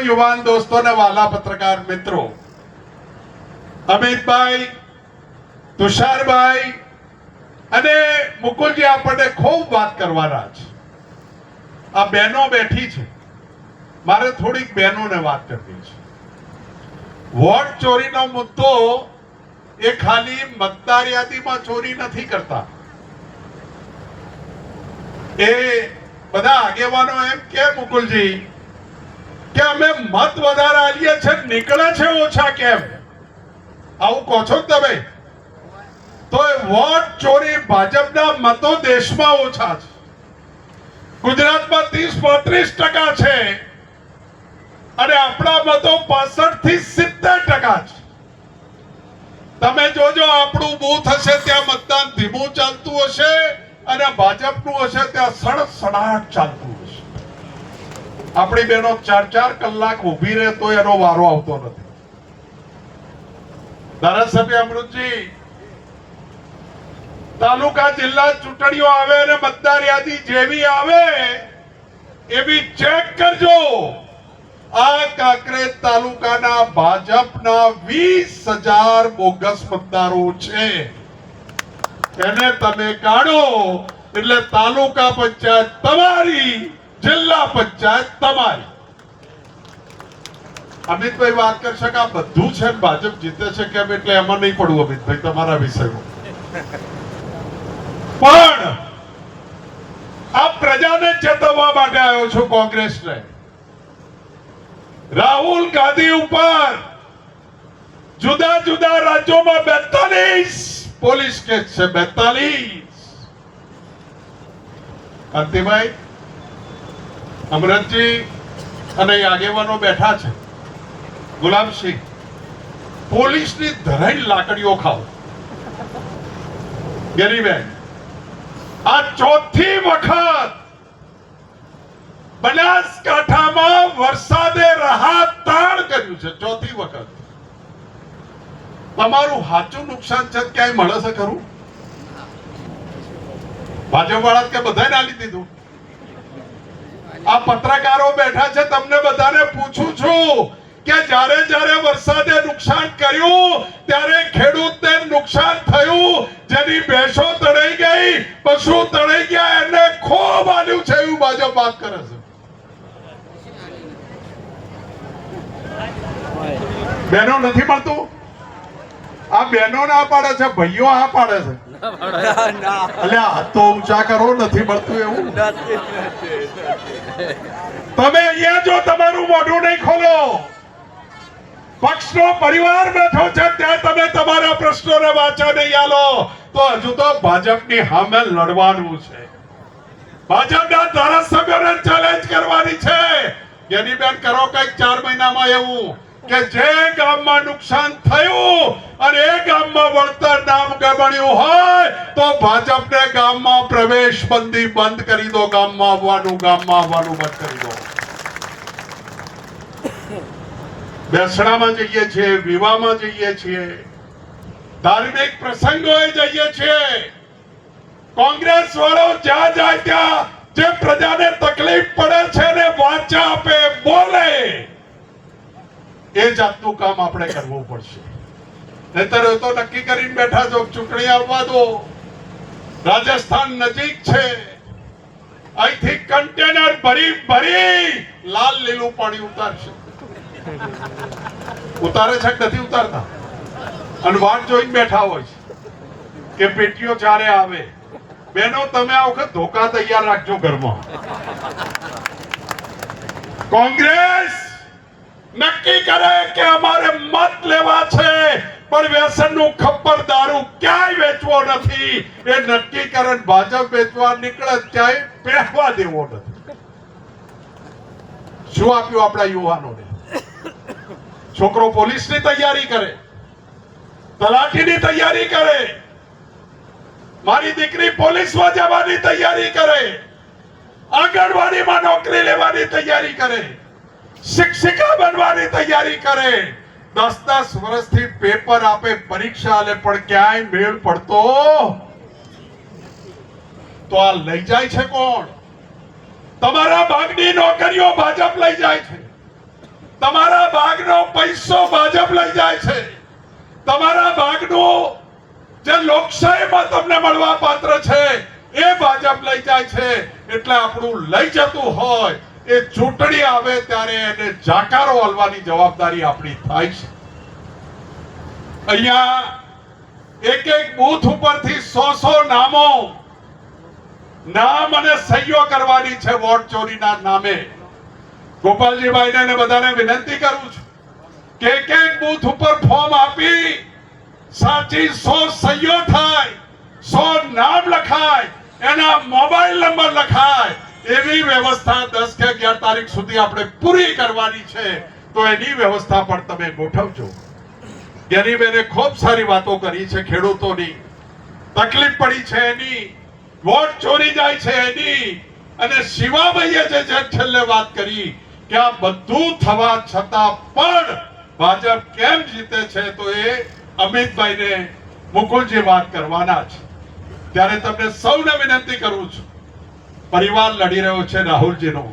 યુવાન દોસ્તો અને વાલા પત્રકાર મિત્રો. અમિતભાઈ, તુષારભાઈ અને મુકુલજી આપણને ખૂબ વાત કરવાના છે. આ બહેનો બેઠી છે. મારે થોડીક બહેનોને વાત કરવી છે. વોટ ચોરીનો મુદ્દો એ ખાલી મતદાર યાદીમાં ચોરી નથી કરતા. એ બધા આગેવાનો એમ કે, મુકુલજી કે અમે મત વધારે આલીએ છે, નીકળે છે ઓછા કેમ? આવું કહો છો તમે? તો વોટ ચોરી ભાજપના મતો દેશમાં ઓછા છે. ગુજરાતમાં ત્રીસ પાંત્રીસ ટકા છે અને આપણા મતો પાસઠથી સિત્તેર ટકા છે. તમે જોજો, આપણું બૂથ હશે ત્યાં મતદાન ધીમું ચાલતું હશે અને ભાજપનું હશે ત્યાં સડસડાટ ચાલતું આપણી બહેનો ચાર ચાર કલાક ઊભી રહે તો એનો વારો આવતો નથી. ધારાસભ્ય અમૃતજી, તાલુકા જિલ્લા ચૂંટણીઓ આવે અને મતદાર યાદી જેવી આવે, એવી ચેક કરજો. આ કાંકરેજ તાલુકાના ભાજપના વીસ હજાર બોગસ મતદારો છે. એને તમે કાઢો, એટલે તાલુકા પંચાયત તમારી જિલ્લા પંચાયત તમારી. અમિતભાઈ વાત કરશે કે આ બધું છે ને ભાજપ જીતે છે કેમ એટલે એમાં નહીં પડવું અમિતભાઈ, તમારા વિષયમાં. પણ આ પ્રજાને ચેતવવા માટે આવ્યો છું કોંગ્રેસને. રાહુલ ગાંધી ઉપર જુદા જુદા રાજ્યોમાં બેતાલીસ પોલીસ કેસ છે, બેતાલીસ. કાંતિભાઈ અમરતજી અને આગેવાનો બેઠા છે. ગુલામસિંહ પોલીસની ધરાઈ લાકડીઓ ખાઓ. ગેરીબેન આ ચોથી વખત બનાસકાંઠામાં વરસાદે રાહત તાણ કર્યું છે, ચોથી વખત. તમારું સાચું નુકસાન છે, ક્યાંય મળે છે ખરું? ભાજપ વાળા કે બધાને આલી દીધું? આ પત્રકારો બેઠા છે તમને બધાને પૂછું છું કે જ્યારે જ્યારે વરસાદે નુકસાન કર્યું ત્યારે ખેડૂતને નુકસાન થયું જેની ભેંસો તણાઈ ગઈ પશુ તણાઈ ગયા એને ખૂબ આલ્યું છે એવું ભાજપ વાત કરે છે. બેનો નથી મળતું? આ બહેનો ના પાડે છે ભાઈઓ આ પાડે છે. એટલે હાથ તો ઊંચા કરો નથી મળતું એવું. તમે અહીંયા જો તમારું મોઢું નહીં ખોલો. પક્ષનો પરિવાર બેઠો છે ત્યાં તમે તમારા પ્રશ્નોને વાંચા નહીં આલો. તો હજુ તો ભાજપની સામે લડવાનું છે. ભાજપના ધારાસભ્યોને ચેલેન્જ કરવાની છે. જેની બેન કરો કંઈક ચાર મહિનામાં એવું. કે જે ગામમાં નુકસાન થયું અને એ ગામમાં વળતર નામ ગબડ્યું હોય, તો ભાજપને ગામમાં પ્રવેશ બંધી બંધ કરી દો, ગામમાં આવવાનું ગામમાં આવવાનું બંધ કરી દો. બેસણામાં જઈએ છીએ, વિવાહમાં જઈએ છીએ. ધાર્મિક પ્રસંગોએ જઈએ છીએ. કોંગ્રેસ વાળો જ્યાં જાય ત્યાં જે પ્રજાને તકલીફ પડે છે ને વાચા આપે, બોલે. એ જાતનું કામ આપણે કરવું પડશે. નહીતર તો નક્કી કરીને બેઠા છો ચૂંટણી આવવા દો. રાજસ્થાન નજીક છે. અહીંથી કન્ટેનર ભરી ભરી લાલ લીલું પાણી ઉતારશે. ઉતારે છે નથી ઉતારતા? અને વાટ જોઈને બેઠા હોય છે કે પેટીઓ ચારે આવે. બેનો, તમે આ વખત ધોકા તૈયાર રાખજો ઘરમાં. કોંગ્રેસ! નક્કી કરે કે અમારે મત લેવા છે. પણ વ્યસનનું ખપ્પર દારૂ ક્યાંય વેચવો નથી. એ નક્કી કરે ભાજપ વેચવા નીકળે ક્યાંય પહેરવા દેવો નથી. શું આપ્યું આપણા યુવાનોને? છોકરો પોલીસની તૈયારી કરે. તલાટીની તૈયારી કરે. મારી દીકરી પોલીસમાં જવાની તૈયારી કરે. આંગણવાડીમાં નોકરી લેવાની તૈયારી કરે. શિક્ષિકા બનવાની તૈયારી કરે. દસ દસ વર્ષથી પેપર આપે, પરીક્ષા લે પણ ક્યાંય મેળ પડતો તો આ લઈ જાય છે કોણ? તમારા ભાગની નોકરીઓ ભાજપ લઈ જાય છે. તમારા ભાગનો પૈસો ભાજપ લઈ જાય છે. તમારા ભાગનું જે લોકશાહીમાં તમને મળવા પાત્ર છે, એ ભાજપ લઈ જાય છે. એટલે આપણું લઈ જતું હોય એ ચૂંટણી આવે ત્યારે એને જાકારો હલવાની જવાબદારી આપણી થાય છે. અહીંયા એક એક બૂથ ઉપરથી સો સો નામો નામ અને સહીઓ કરવાની છે વોટ ચોરીના નામે. ગોપાલજીભાઈને બધાને વિનંતી કરું છું કે એક એક બૂથ ઉપર ફોર્મ આપી સાચી સો સહીઓ થાય, સો નામ લખાય, એના મોબાઈલ નંબર લખાય એવી વ્યવસ્થા દસ કે અગિયાર તારીખ સુધી આપણે પૂરી કરવાની છે, તો એની વ્યવસ્થા પણ તમે ગોઠવજો. ગરીબેને ખૂબ સારી વાતો કરી છે ખેડૂતોની. તકલીફ પડી છે એની, વોટ ચોરી જાય છે એની, અને શિવાભાઈએ જે છેલ્લે વાત કરી કે આ બધું થવા છતાં પણ ભાજપ કેમ જીતે છે, તો એ અમિતભાઈને મુકુલજી વાત કરવાના છે. ત્યારે તમને સૌને વિનંતી કરું છું. પરિવાર લડી રહ્યો છે રાહુલજીનો.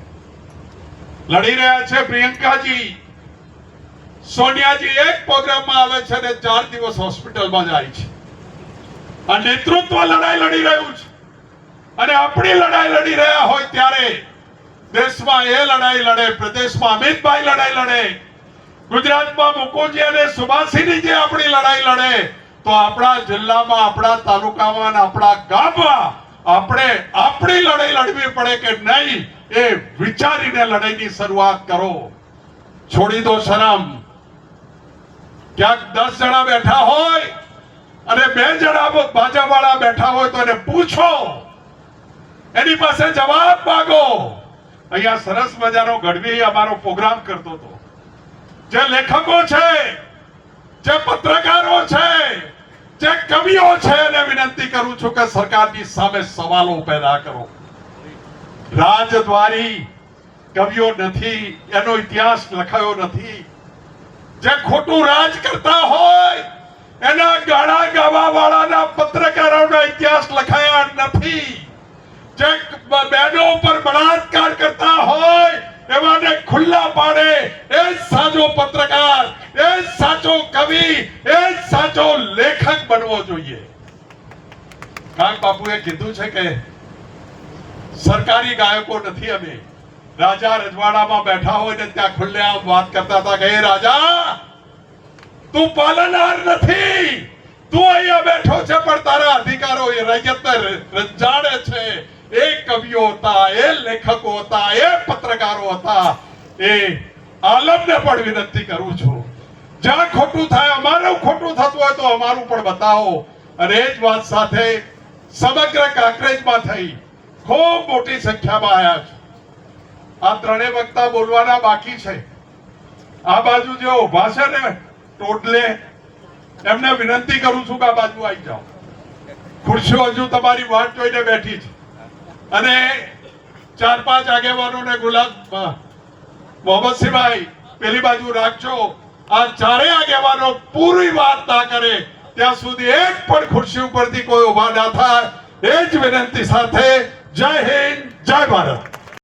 લડી રહ્યા છે પ્રિયંકાજી. સોનિયાજી એક પ્રોગ્રામમાં આવે છે અને ચાર દિવસ હોસ્પિટલમાં જાય છે. આ નેતૃત્વ લડાઈ લડી રહ્યું છે. અને આપણી લડાઈ લડી રહ્યા હોય ત્યારે દેશમાં એ લડાઈ લડે, પ્રદેશમાં અમિતભાઈ લડાઈ લડે, ગુજરાતમાં મુકુજી અને સુભાષીની જે આપણી લડાઈ લડે, તો આપણા જિલ્લામાં, આપણા તાલુકામાં આપણા ગામમાં આપણે આપણી લડાઈ લડવી પડે કે નહીં એ વિચારીને લડાઈની શરૂઆત કરો. છોડી દો શરમ. ક્યાંક દસ જણા બેઠા હોય અને બે જણા ભાજપ વાળા બેઠા હોય તો એને પૂછો. એની પાસે જવાબ માંગો. અહીંયા સરસ મજાનો ગઢવી અમારો પ્રોગ્રામ કરતો હતો. જે લેખકો છે, જે પત્રકારો છે, જે કવિઓ છે વિનંતી કરું છું કે સરકારની સામે સવાલો પેદા કરો. રાજદ્વારી કવિઓ નથી, એનો ઇતિહાસ લખાયો નથી. જે ખોટું રાજ કરતા હોય, એના ગાળા ગાવા વાળાના પત્રકારોના ઇતિહાસ લખાયા નથી. જે બહેનો ઉપર બળાત્કાર કરતા હોય, એવાને ખુલ્લા પાડે. એ જ સાચો પત્રકાર, એ જ સાચો કવિ, એ જ સાચો લેખક બનવો જોઈએ. કાક બાપુએ કીધું છે કે સરકારી ગાયકો નથી અમે. રાજા રજવાડામાં બેઠા હોય ને ત્યાં ખુલ્લેઆમ વાત કરતા હતા કે રાજા, તું પાલનહાર નથી. તું અહીંયા બેઠો છે, પણ તારા અધિકારો એ રૈયતને રંજાડે છે. એ કવિઓ હતા, એ લેખકો હતા, એ પત્રકારો હતા. એ આલમને પણ વિનંતી કરું છું. જ્યાં ખોટું થાય, અમારું ખોટું થતું હોય તો અમારું પણ બતાવો. અને એ જ વાત સાથે સમગ્ર કાંકરેજમાં થઈ ખૂબ મોટી સંખ્યામાં આવ્યા છે. આ ત્રણેય વક્તા બોલવાના બાકી છે. આ બાજુ જે ઊભા છે ને, ટોટલે, એમને વિનંતી કરું છું કે આ બાજુ આવી જાઓ. ખુરશીઓ હજુ તમારી વાટ જોઈને બેઠી છે. અને ચાર પાંચ આગેવાનોને ગુલાબ મોહમ્મદસિંહભાઈ પેલી બાજુ રાખજો. આ ચારેય આગેવાનો પૂરી વાત ના કરે. ત્યાં સુધી એક પણ ખુરશી ઉપરથી કોઈ ઊભા ના થાય. એ જ વિનંતી સાથે જય હિન્દ, જય ભારત.